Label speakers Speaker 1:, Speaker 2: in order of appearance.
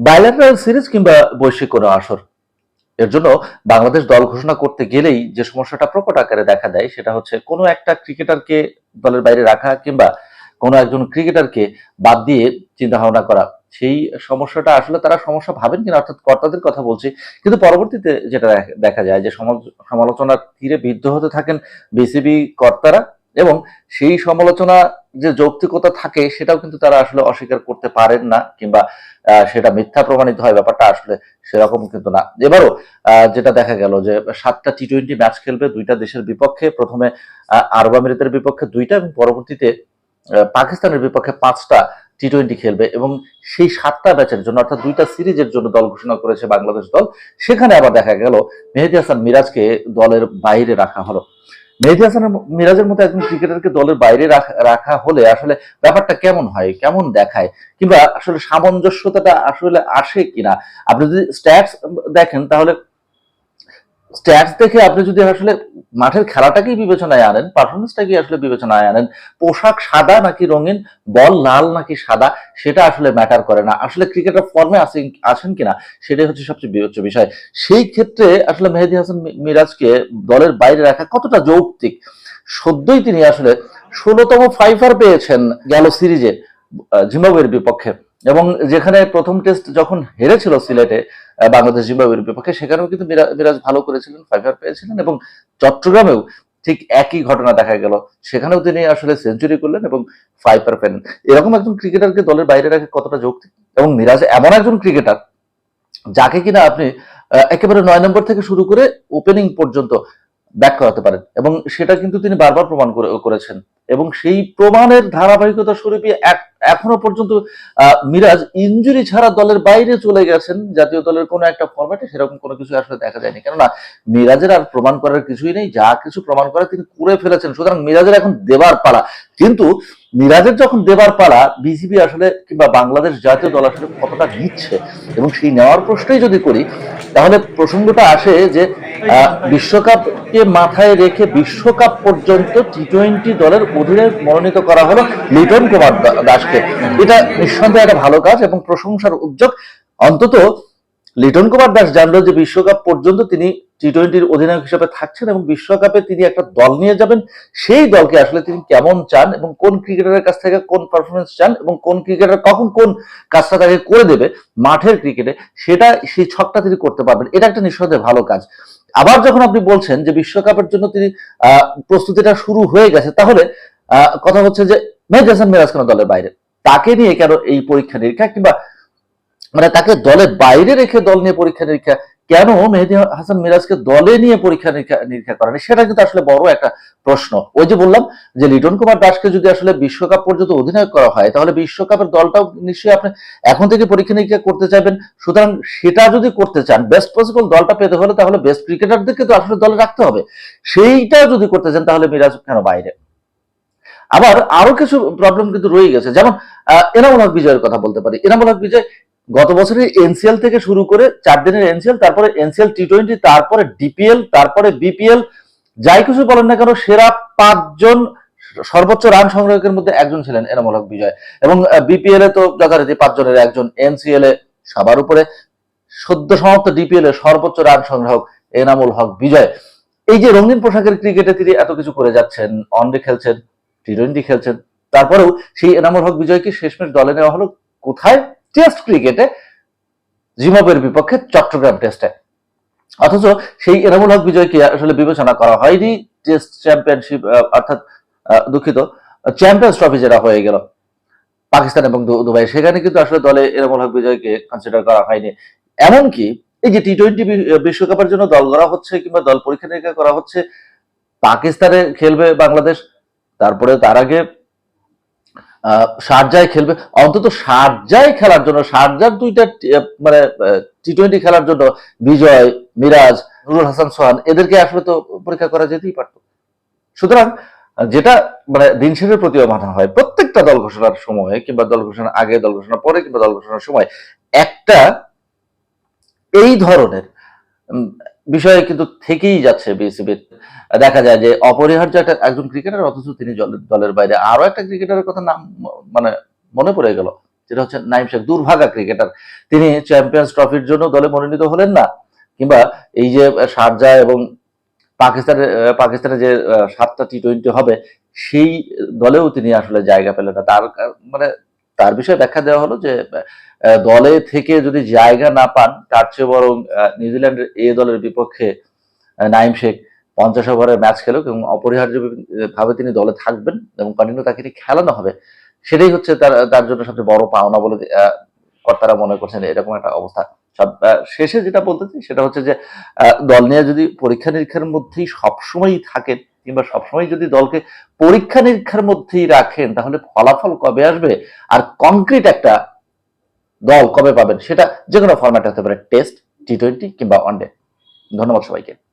Speaker 1: Bilateral series কিংবা বৈশ্বিক কোনো আসর। এর জন্য বাংলাদেশ দল ঘোষণা করতে গেলেই যে সমস্যাটা প্রকট আকারে দেখা দেয় সেটা হচ্ছে কোনো একটা ক্রিকেটারকে দলের বাইরে রাখা কিংবা কোনো একজন ক্রিকেটারকে বাদ দিয়ে চিন্তা ভাবনা করা। সেই সমস্যাটা আসলে তারা সমস্যা ভাবেন কিনা অর্থাৎ কর্তাদের কথা বলছি, কিন্তু পরবর্তীতে যেটা দেখ- যায় যে সমালোচ- সমালোচনার তীরে বিদ্ধ হতে থাকেন বিসিবি কর্তারা। এবং সেই সমালোচনা যে যৌক্তিকতা থাকে, সেটাও কিন্তু তারা আসলে অস্বীকার করতে পারেন না, কিংবা সেটা মিথ্যা প্রমাণিত হয়, ব্যাপারটা আসলে সেরকম কিন্তু না। এবারও যেটা দেখা গেল যে সাতটা টি টোয়েন্টি ম্যাচ খেলবে দুইটা দেশের বিপক্ষে, প্রথমে আরব আমিরাতের বিপক্ষে দুইটা এবং পরবর্তীতে পাকিস্তানের বিপক্ষে পাঁচটা টি টোয়েন্টি খেলবে এবং সেই সাতটা ম্যাচের জন্য, অর্থাৎ দুইটা সিরিজের জন্য দল ঘোষণা করেছে বাংলাদেশ দল। সেখানে আবার দেখা গেল মেহেদি হাসান মিরাজকে দলের বাইরে রাখা হলো। মেহেদি হাসান মিরাজের মতো একজন ক্রিকেটারকে দলের বাইরে রাখা- হলে আসলে ব্যাপারটা কেমন হয়, কেমন দেখায়? কিংবা আসলে সামঞ্জস্যতাটা আসলে আসে কিনা? আপনি যদি স্ট্যাটস দেখেন তাহলে স্ট্যাটস দেখে আপনি যদি আসলে মাঠের খেলাটাকেই বিবেচনায় আনেন? পারফরমেন্সটাকে আসলে বিবেচনায় আনেন? পোশাক সাদা নাকি রঙিন? বল লাল নাকি সাদা? সেটা আসলে ম্যাটার করে না। আসলে ক্রিকেটার ফর্মে আসেন আছেন কিনা, সেটাই হচ্ছে সবচেয়ে বিবেচ্য বিষয়। সেই ক্ষেত্রে আসলে মেহেদি হাসান মিরাজকে দলের বাইরে রাখা কতটা যৌক্তিক? সদ্যই তিনি আসলে ষোলোতম ফাইভার পেয়েছেন গেল সিরিজে জিম্বাবুয়ের বিপক্ষে। এবং যেখানে প্রথম টেস্ট যখন হেরেছিল সিলেটে বাংলাদেশ জিম্বাবুয়ের বিপক্ষে, সেখানেও কিন্তু মিরা- মিরাজ ভালো করেছিলেন ফাইভার পেয়েছিলেন এবং চট্টগ্রামেও ঠিক একই ঘটনা দেখা গেল। সেখানেও তিনি আসলে সেঞ্চুরি করলেন এবং ফাইভার পেলেন। এরকম একজন ক্রিকেটারকে দলের বাইরে রাখে কতটা যৌক্তিক? এবং মিরাজ এমন একজন ক্রিকেটার যাকে কিনা আপনি একেবারে নয় নম্বর থেকে শুরু করে ওপেনিং পর্যন্ত ব্যাক করাতে পারেন এবং সেটা কিন্তু তিনি বারবার প্রমাণ করে করেছেন। এবং সেই প্রমাণের ধারাবাহিকতা স্বরূপই এক- এখনও পর্যন্ত মিরাজ ইঞ্জুরি ছাড়া দলের বাইরে চলে গেছেন। জাতীয় দলের কোনো একটা ফরম্যাটে সেরকম কোনো কিছু আসলে দেখা যায়নি। কেননা মিরাজের আর প্রমাণ করার কিছুই নেই। যা কিছু প্রমাণ করে তিনি করে ফেলেছেন। সুতরাং মিরাজের এখন দেবার পালা। কিন্তু মিরাজের যখন দেবার পালা বিসিবি আসলে কিংবা বাংলাদেশ জাতীয় দল আসলে কতটা নিচ্ছে। এবং সেই নেওয়ার প্রশ্নই যদি করি, তাহলে প্রসঙ্গটা আসে যে বিশ্বকাপকে মাথায় রেখে বিশ্বকাপ পর্যন্ত টি টোয়েন্টি দলের অধিনায়ক মনোনীত করা হলো লিটন কুমার দাসকে। এটা নিঃসন্দেহে একটা ভালো কাজ এবং প্রশংসার উদ্যোগ। অন্তত লিটন কুমার দাস জানলো যে বিশ্বকাপ পর্যন্ত তিনি টি টোয়েন্টির অধিনায়ক হিসেবে থাকছেন এবং বিশ্বকাপে তিনি একটা দল নিয়ে যাবেন। সেই দলকে আসলে তিনি কেমন চান এবং কোন ক্রিকেটারের কাছ থেকে কোন পারফরমেন্স চান এবং কোন ক্রিকেটার কখন কোন কাজটা তাকে করে দেবে মাঠের ক্রিকেটে, সেটা, সেই ছকটা তিনি করতে পারবেন। এটা একটা নিঃসন্দেহে ভালো কাজ। আবার যখন আপনি বলছেন যে বিশ্বকাপের জন্য তিনি প্রস্তুতিটা শুরু হয়ে গেছে, তাহলে কথা হচ্ছে যে মেহেদি হাসান মিরাজ কেন দলের বাইরে? তাকে নিয়ে কেন এই পরীক্ষা নিরীক্ষা কিংবা মানে তাকে দলের বাইরে রেখে দল নিয়ে পরীক্ষা নিরীক্ষা কেন মেহেদি হাসান মিরাজকে দলে নিয়ে পরীক্ষা নিরীক্ষা করেনি? সেটা কিন্তু আসলে বড় একটা প্রশ্ন। ওই যে বললাম যে লিটন কুমার দাসকে যদি আসলে বিশ্বকাপ পর্যন্ত অধিনায়ক করা হয়, তাহলে বিশ্বকাপের দলটাও নিশ্চয়ই আপনি এখন থেকে পরীক্ষা নিরীক্ষা করতে চাইবেন। সুতরাং সেটা যদি করতে চান বেস্ট পসিবল দলটা পেতে হলে তাহলে বেস্ট ক্রিকেটারদেরকে তো আসলে দলে রাখতে হবে। সেইটা যদি করতে চান, তাহলে মিরাজ কেন বাইরে? আবার আরও কিছু প্রবলেম কিন্তু রয়ে গেছে। যেমন এনামুল হক বিজয়ের কথা বলতে পারি। এনামুল হক বিজয় গত বছরের এনসিএল থেকে শুরু করে চার দিনের এনসিএল, তারপরে এনসিএল টি টোয়েন্টি তারপরে ডিপিএল তারপরে বিপিএল যাই কিছু বলেন না কেন, সেরা পাঁচজন সর্বোচ্চ রান সংগ্রাহকের মধ্যে একজন ছিলেন এনামুল হক বিজয়। এবং বিপিএল এ তো যথারীতি পাঁচজনের একজন, এনসিএল এ সবার উপরে সদ্য সমাপ্ত ডিপিএল এ সর্বোচ্চ রান সংগ্রাহক এনামুল হক বিজয়। এই যে রঙিন পোশাকের ক্রিকেটে তিনি এত কিছু করে যাচ্ছেন অনডে খেলছেন টি টোয়েন্টি খেলছেন, তারপরেও সেই এনামুল হক বিজয়কে শেষমেশ দলে নেওয়া হলো, কোথায়? টেস্ট ক্রিকেটে জিম্বাবুয়ের বিপক্ষে চট্টগ্রাম টেস্টে। অথচ সেই এনামুল হক বিজয়কে আসলে বিবেচনা করা হয়নি, টেস্ট চ্যাম্পিয়নশিপ অর্থাৎ দুঃখিত, চ্যাম্পিয়ন্স ট্রফি যেটা হয়ে গেল। পাকিস্তান এবং দুবাই, সেখানে কিন্তু আসলে দলে এনামুল হক বিজয়কে কনসিডার করা হয়নি। এমনকি এই যে টি টোয়েন্টি বিশ্বকাপের জন্য দল করা হচ্ছে কিংবা দল পরীক্ষা নিরীক্ষা করা হচ্ছে, পাকিস্তানে খেলবে বাংলাদেশ তারপরে তার আগে আহ, শারজায় খেলবে। অন্তত শারজায় খেলার জন্য সারজার দুইটা মানে টি টোয়েন্টি খেলার জন্য বিজয় মিরাজ নুরুল হাসান সোহান এদেরকে আসলে তো পরীক্ষা করা যেতেই পারতো। সুতরাং যেটা মানে দিন শেষের প্রতিও হয় প্রত্যেকটা দল ঘোষণার সময় কিংবা দল ঘোষণার আগে দল ঘোষণার পরে কিংবা দল ঘোষণার সময় একটা এই ধরনের বিষয় কিন্তু থেকেই যাচ্ছে বিসিবির দেখা যায় যে অপরিহার্য একটা একজন ক্রিকেটার অথচ তিনি দলের- বাইরে আরও একটা ক্রিকেটারের কথা নাম মানে মনে পড়ে গেল, যেটা হচ্ছে নাইম শেখ, দুর্ভাগা ক্রিকেটার তিনি চ্যাম্পিয়ন্স ট্রফির জন্য দলে মনোনীত হলেন না, কিংবা এই যে শারজা এবং পাকিস্তানের পাকিস্তানের যে সাতটা টি টোয়েন্টি হবে, সেই দলেও তিনি আসলে জায়গা পেলেন না। তার মানে তার বিষয়ে ব্যাখ্যা দেওয়া হলো যে দলে থেকে যদি জায়গা না পান, তার চেয়ে বরং নিউজিল্যান্ডের এ দলের বিপক্ষে নাইম শেখ পঞ্চাশ ওভারের ম্যাচ খেলুক এবং অপরিহার্য ভাবে তিনি দলে থাকবেন এবং কন্টিনিউ তাকে খেলানো হবে, সেটাই হচ্ছে তার তার জন্য সবচেয়ে বড় পাওনা বলে কর্তারা মনে করছেন। এরকম একটা অবস্থা। সব শেষে যেটা বলতে চাই সেটা হচ্ছে যে দল নিয়ে যদি পরীক্ষা নিরীক্ষার মধ্যেই সবসময়ই থাকেন কিংবা সবসময় যদি দলকে পরীক্ষা নিরীক্ষার মধ্যেই রাখেন, তাহলে ফলাফল কবে আসবে? আর কংক্রিট একটা দল কবে পাবেন? সেটা যে কোনো ফরম্যাট হতে পারে টেস্ট টি টোয়েন্টি কিংবা ওয়ানডে ধন্যবাদ সবাইকে।